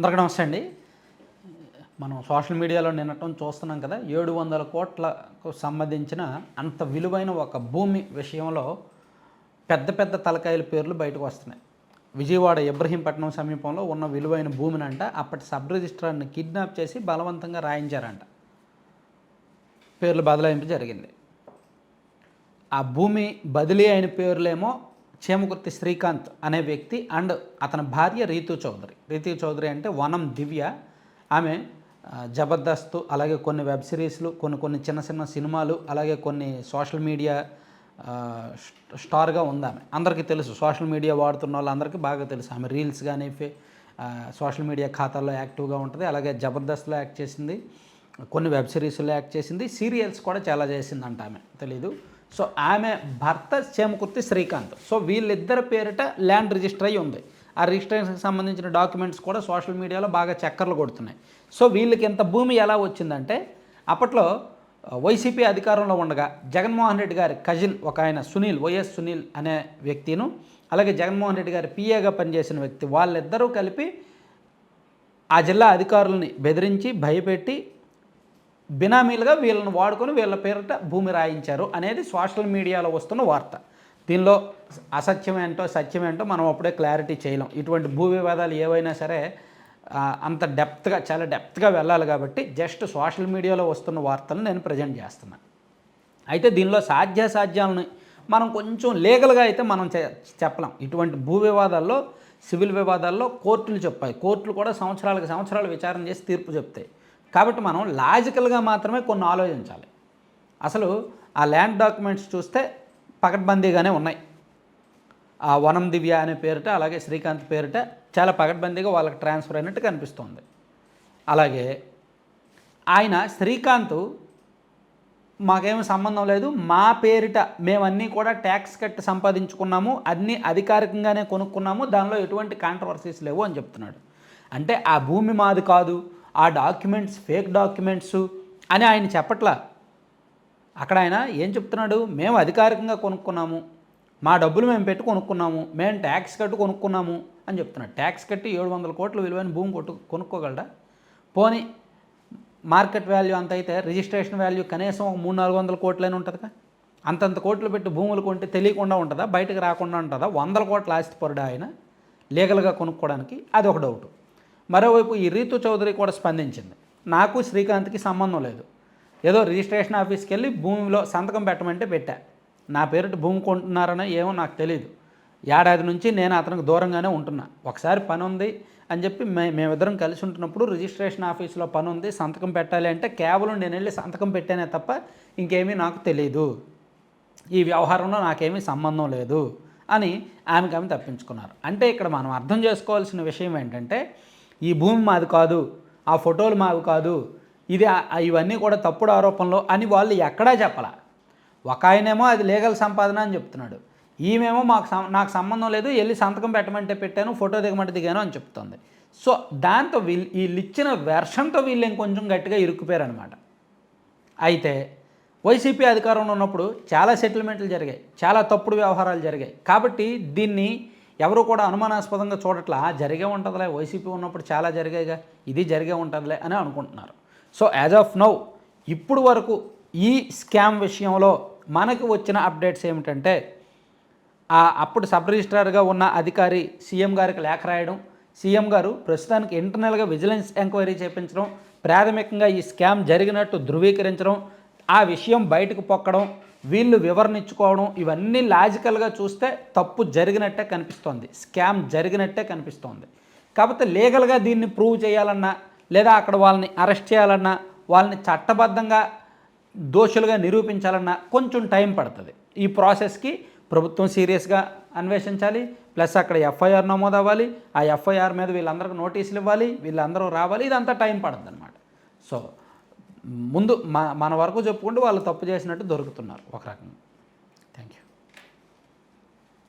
అందరికీ నమస్తే అండి. మనం సోషల్ మీడియాలో నిన్నటం చూస్తున్నాం కదా ఏడు వందల కోట్లకు సంబంధించిన అంత విలువైన ఒక భూమి విషయంలో పెద్ద పెద్ద తలకాయల పేర్లు బయటకు వస్తున్నాయి. విజయవాడ ఇబ్రహీంపట్నం సమీపంలో ఉన్న విలువైన భూమిని అంట అప్పటి సబ్ రిజిస్ట్రార్ని కిడ్నాప్ చేసి బలవంతంగా రాయించారంట. పేర్లు బదలాయింపు జరిగింది. ఆ భూమి బదిలీ అయిన పేర్లేమో చేమకుర్తి శ్రీకాంత్ అనే వ్యక్తి అండ్ అతని భార్య రీతు చౌదరి. రీతు చౌదరి అంటే వనం దివ్య. ఆమె జబర్దస్త్ అలాగే కొన్ని వెబ్ సిరీస్లు కొన్ని కొన్ని చిన్న చిన్న సినిమాలు అలాగే కొన్ని సోషల్ మీడియా స్టార్గా ఉంది ఆమె అందరికీ తెలుసు సోషల్ మీడియా వాడుతున్న వాళ్ళందరికీ బాగా తెలుసు. ఆమె రీల్స్ కానీ సోషల్ మీడియా ఖాతాల్లో యాక్టివ్గా ఉంటుంది అలాగే జబర్దస్త్లో యాక్ట్ చేసింది. కొన్ని వెబ్ సిరీస్లో యాక్ట్ చేసింది. సీరియల్స్ కూడా చాలా చేసిందంట ఆమె. తెలీదు. సో ఆమె భర్త చేమకుర్తి శ్రీకాంత్. సో వీళ్ళిద్దరి పేరిట ల్యాండ్ రిజిస్టర్ అయి ఉంది. ఆ రిజిస్ట్రేషన్కి సంబంధించిన డాక్యుమెంట్స్ కూడా సోషల్ మీడియాలో బాగా చక్కర్లు కొడుతున్నాయి. సో వీళ్ళకి ఇంత భూమి ఎలా వచ్చిందంటే అప్పట్లో వైసీపీ అధికారంలో ఉండగా జగన్మోహన్ రెడ్డి గారి కజిన్ ఒక ఆయన సునీల్ వైఎస్ సునీల్ అనే వ్యక్తిను అలాగే జగన్మోహన్ రెడ్డి గారి పిఏగా పనిచేసిన వ్యక్తి వాళ్ళిద్దరూ కలిపి ఆ జిల్లా అధికారులని బెదిరించి భయపెట్టి బినామీలుగా వీళ్ళని వాడుకొని వీళ్ళ పేరిట భూమి రాయించారు అనేది సోషల్ మీడియాలో వస్తున్న వార్త. దీనిలో అసత్యం ఏంటో సత్యం ఏంటో మనం అప్పుడే క్లారిటీ చేయలేం. ఇటువంటి భూ వివాదాలు ఏవైనా సరే అంత డెప్త్గా చాలా డెప్త్గా వెళ్ళాలి కాబట్టి జస్ట్ సోషల్ మీడియాలో వస్తున్న వార్తలను నేను ప్రజెంట్ చేస్తున్నాను అయితే దీనిలో సాధ్యాసాధ్యాలను మనం కొంచెం లీగల్గా అయితే మనం చె- చెప్పలేం. ఇటువంటి భూ వివాదాల్లో సివిల్ వివాదాల్లో కోర్టులు చెప్పాయి. కోర్టులు కూడా సంవత్సరాలకు సంవత్సరాలు విచారణ చేసి తీర్పు చెప్తాయి. కాబట్టి మనం లాజికల్గా మాత్రమే కొన్ని ఆలోచించాలి. అసలు ఆ ల్యాండ్ డాక్యుమెంట్స్ చూస్తే పకడ్బందీగానే ఉన్నాయి. ఆ వనం దివ్య అనే పేరిట అలాగే శ్రీకాంత్ పేరిట చాలా పకడ్బందీగా వాళ్ళకి ట్రాన్స్ఫర్ అయినట్టు కనిపిస్తుంది. అలాగే ఆయన శ్రీకాంత్ మాకేమి సంబంధం లేదు మా పేరిట మేమన్నీ కూడా ట్యాక్స్ కట్టి సంపాదించుకున్నాము అన్నీ అధికారికంగానే కొనుక్కున్నాము దానిలో ఎటువంటి కాంట్రవర్సీస్ లేవు అని చెప్తున్నాడు. అంటే ఆ భూమి మాది కాదు ఆ డాక్యుమెంట్స్ ఫేక్ డాక్యుమెంట్స్ అని ఆయన చెప్పట్లా. అక్కడ ఆయన ఏం చెప్తున్నాడు? మేము అధికారికంగా కొనుక్కున్నాము. మా డబ్బులు మేము పెట్టి కొనుక్కున్నాము. మేము ట్యాక్స్ కట్టు కొనుక్కున్నాము అని చెప్తున్నాడు. ట్యాక్స్ కట్టి ఏడు వందల కోట్ల విలువైన భూమి కొట్టు కొనుక్కోగలడా? పోనీ మార్కెట్ వాల్యూ అంత అయితే రిజిస్ట్రేషన్ వాల్యూ కనీసం ఒక మూడు నాలుగు వందల కోట్లైనా ఉంటుందిగా? అంతంత కోట్లు పెట్టి భూములు కొంటే తెలియకుండా ఉంటుందా? బయటకు రాకుండా ఉంటుందా? వందల కోట్ల ఆస్తిపరుడా ఆయన? లీగల్గా కొనుక్కోవడానికి అది ఒక డౌట్. మరోవైపు ఈ రీతు చౌదరి కూడా స్పందించింది. నాకు శ్రీకాంత్కి సంబంధం లేదు. ఏదో రిజిస్ట్రేషన్ ఆఫీస్కి వెళ్ళి భూమిలో సంతకం పెట్టమంటే పెట్టా. నా పేరిట భూమి కొంటున్నారనో ఏమో నాకు తెలియదు ఏడాది నుంచి నేను అతనికి దూరంగానే ఉంటున్నా. ఒకసారి పని ఉంది అని చెప్పి మే మేమిద్దరం కలిసి ఉంటున్నప్పుడు రిజిస్ట్రేషన్ ఆఫీస్లో పని ఉంది సంతకం పెట్టాలి అంటే కేవలం నేను వెళ్ళి సంతకం పెట్టానే తప్ప ఇంకేమీ నాకు తెలియదు ఈ వ్యవహారంలో నాకేమీ సంబంధం లేదు అని ఆమెకు ఆమె తప్పించుకున్నారు. అంటే ఇక్కడ మనం అర్థం చేసుకోవాల్సిన విషయం ఏంటంటే ఈ భూమి మాది కాదు ఆ ఫోటోలు మావి కాదు ఇది ఇవన్నీ కూడా తప్పుడు ఆరోపణలు అని వాళ్ళు ఎక్కడా చెప్పాల. ఒక ఆయనేమో అది లీగల్ సంపాదన అని చెప్తున్నాడు. ఈమెమో మాకు సం- నాకు సంబంధం లేదు వెళ్ళి సంతకం పెట్టమంటే పెట్టాను ఫోటో దిగమంటే దిగాను అని చెప్తుంది. సో దాంతో వీళ్ళు వీళ్ళు ఇచ్చిన వెర్షన్తో వీళ్ళు ఇంకొంచెం గట్టిగా ఇరుక్కుపోయారనమాట అయితే వైసీపీ అధికారంలో ఉన్నప్పుడు చాలా సెటిల్మెంట్లు జరిగాయి చాలా తప్పుడు వ్యవహారాలు జరిగాయి. కాబట్టి దీన్ని ఎవరు కూడా అనుమానాస్పదంగా చూడట్లా జరిగే ఉంటుందిలే వైసీపీ ఉన్నప్పుడు చాలా జరిగాయిగా ఇది జరిగే ఉంటుందిలే అని అనుకుంటున్నారు. సో యాజ్ ఆఫ్ నౌ ఇప్పుడు వరకు ఈ స్కామ్ విషయంలో మనకు వచ్చిన అప్డేట్స్ ఏమిటంటే ఆ అప్పుడు సబ్ రిజిస్ట్రార్గా ఉన్న అధికారి సీఎం గారికి లేఖ రాయడం సీఎం గారు ప్రస్తుతానికి ఇంటర్నల్గా విజిలెన్స్ ఎంక్వైరీ చేపించడం ప్రాథమికంగా ఈ స్కామ్ జరిగినట్టు ధృవీకరించడం ఆ విషయం బయటకు పొక్కడం వీళ్ళు వివరణ ఇచ్చుకోవడం ఇవన్నీ లాజికల్గా చూస్తే తప్పు జరిగినట్టే కనిపిస్తోంది. స్కామ్ జరిగినట్టే కనిపిస్తోంది. కాకపోతే లీగల్గా దీన్ని ప్రూవ్ చేయాలన్నా లేదా అక్కడ వాళ్ళని అరెస్ట్ చేయాలన్నా వాళ్ళని చట్టబద్ధంగా దోషులుగా నిరూపించాలన్నా కొంచెం టైం పడుతుంది. ఈ ప్రాసెస్కి ప్రభుత్వం సీరియస్గా అన్వేషించాలి. ప్లస్ అక్కడ ఎఫ్ఐఆర్ నమోదు అవ్వాలి ఆ ఎఫ్ఐఆర్ మీద వీళ్ళందరికీ నోటీసులు ఇవ్వాలి. వీళ్ళందరూ రావాలి. ఇదంతా టైం పడుతుంది అనమాట సో ముందు మన మన వరకు చెప్పుకుంటే వాళ్ళు తప్పు చేసినట్టు దొరుకుతున్నారు ఒక రకంగా.